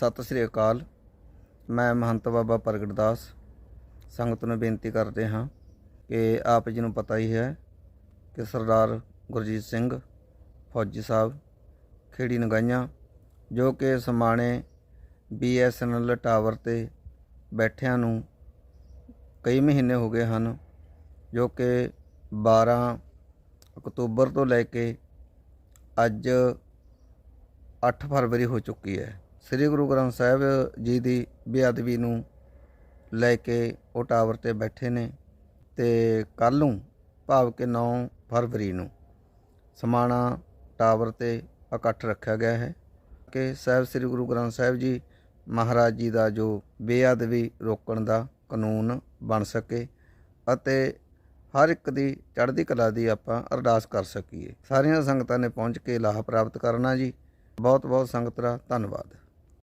ਸਤਿ ਸ੍ਰੀ ਅਕਾਲ। ਮੈਂ ਮਹੰਤ ਬਾਬਾ ਪ੍ਰਗਟ ਦਾਸ। ਸੰਗਤ ਨੂੰ ਬੇਨਤੀ ਕਰਦੇ ਹਾਂ ਕਿ ਆਪ ਜੀ ਨੂੰ ਪਤਾ ਹੀ ਹੈ ਕਿ ਸਰਦਾਰ ਗੁਰਜੀਤ ਸਿੰਘ ਫੌਜੀ ਸਾਹਿਬ ਖੇੜੀ ਨਗਾਈਆਂ, ਜੋ ਕਿ ਸਮਾਣੇ ਬੀਐਸਐਨਐਲ ਟਾਵਰ ਤੇ ਬੈਠਿਆਂ ਨੂੰ ਕਈ ਮਹੀਨੇ ਹੋ ਗਏ ਹਨ, ਜੋ ਕਿ 12 ਅਕਤੂਬਰ ਤੋਂ ਲੈ ਕੇ ਅੱਜ 8 ਫਰਵਰੀ ਹੋ ਚੁੱਕੀ ਹੈ। ਸ੍ਰੀ ਗੁਰੂ ਗ੍ਰੰਥ ਸਾਹਿਬ ਜੀ ਦੀ ਬੇਅਦਬੀ ਨੂੰ ਲੈ ਕੇ ਉਹ ਟਾਵਰ ਤੇ ਬੈਠੇ ਨੇ ਤੇ ਕੱਲ੍ਹ ਨੂੰ ਭਾਵ ਕਿ 9 ਫਰਵਰੀ ਨੂੰ ਸਮਾਣਾ ਟਾਵਰ ਤੇ ਇਕੱਠ ਰੱਖਿਆ ਗਿਆ ਹੈ ਕਿ ਸਾਹਿਬ ਸ੍ਰੀ ਗੁਰੂ ਗ੍ਰੰਥ ਸਾਹਿਬ ਜੀ ਮਹਾਰਾਜ ਜੀ ਦਾ ਜੋ ਬੇਅਦਬੀ ਰੋਕਣ ਦਾ ਕਾਨੂੰਨ ਬਣ ਸਕੇ ਅਤੇ ਹਰ ਇੱਕ ਦੀ ਚੜ੍ਹਦੀ ਕਲਾ ਦੀ ਆਪਾਂ ਅਰਦਾਸ ਕਰ ਸਕੀਏ। ਸਾਰੀਆਂ ਸੰਗਤਾਂ ਨੇ ਪਹੁੰਚ ਕੇ ਲਾਹਾ ਪ੍ਰਾਪਤ ਕਰਨਾ ਜੀ। ਬਹੁਤ ਬਹੁਤ ਸੰਗਤ ਦਾ ਧੰਨਵਾਦ।